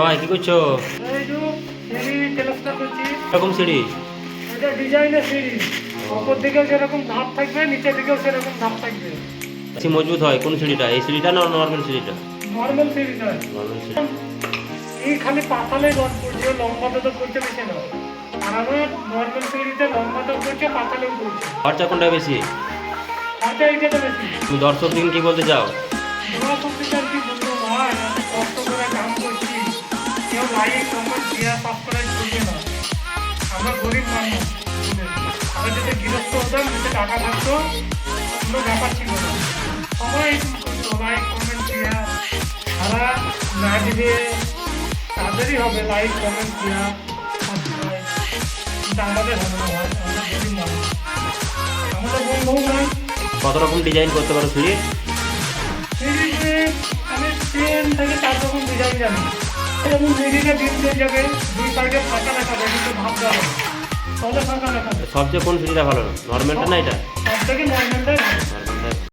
ভাই কি করছ? এরকম সিঁড়ি এটা ডিজাইনের সিঁড়ি। উপর দিকেও যেরকম ধাপ থাকবে নিচের দিকেও সেরকম ধাপ থাকবে। বেশি মজবুত হয় কোন সিঁড়িটা? এই সিঁড়িটা না নর্মাল সিঁড়িটা? নর্মাল সিঁড়িটা। নর্মাল সিঁড়ি। এই খালি পাতালে রড লম্বাতে তো করতে বেশি না। আর আমার নর্মাল সিঁড়িতে লম্বাতেও করছে পাতালেও করছে খরচা কোনটা বেশি? খরচা এইটাতে বেশি। তুমি দর্শক দিন কি বলতে চাও? সত্যি আর কি বলব ভাই? লাইক কমেন্ট শেয়ার সাবস্ক্রাইব করবে না আমরা গরিব মানুষ আমরা যদি গৃহস্থ হতাম যদি টাকা থাকতো কোনো ব্যাপার ছিল না। সবাই করতো লাইক কমেন্ট শেয়ার তারা না দিবে তাদেরই হবে লাইক কমেন্ট শেয়ার সাবস্ক্রাইব কিন্তু আমাদের হবে না আমরা গরিব মানুষ। আমাদের বন্ধু নাই কত রকম ডিজাইন করতে পারো সিঁড়িতে আমি তিন থেকে চার রকম ডিজাইন জানি। সবচেয়ে কোন সুবিধা ভালো? নর্মালটা না এটা?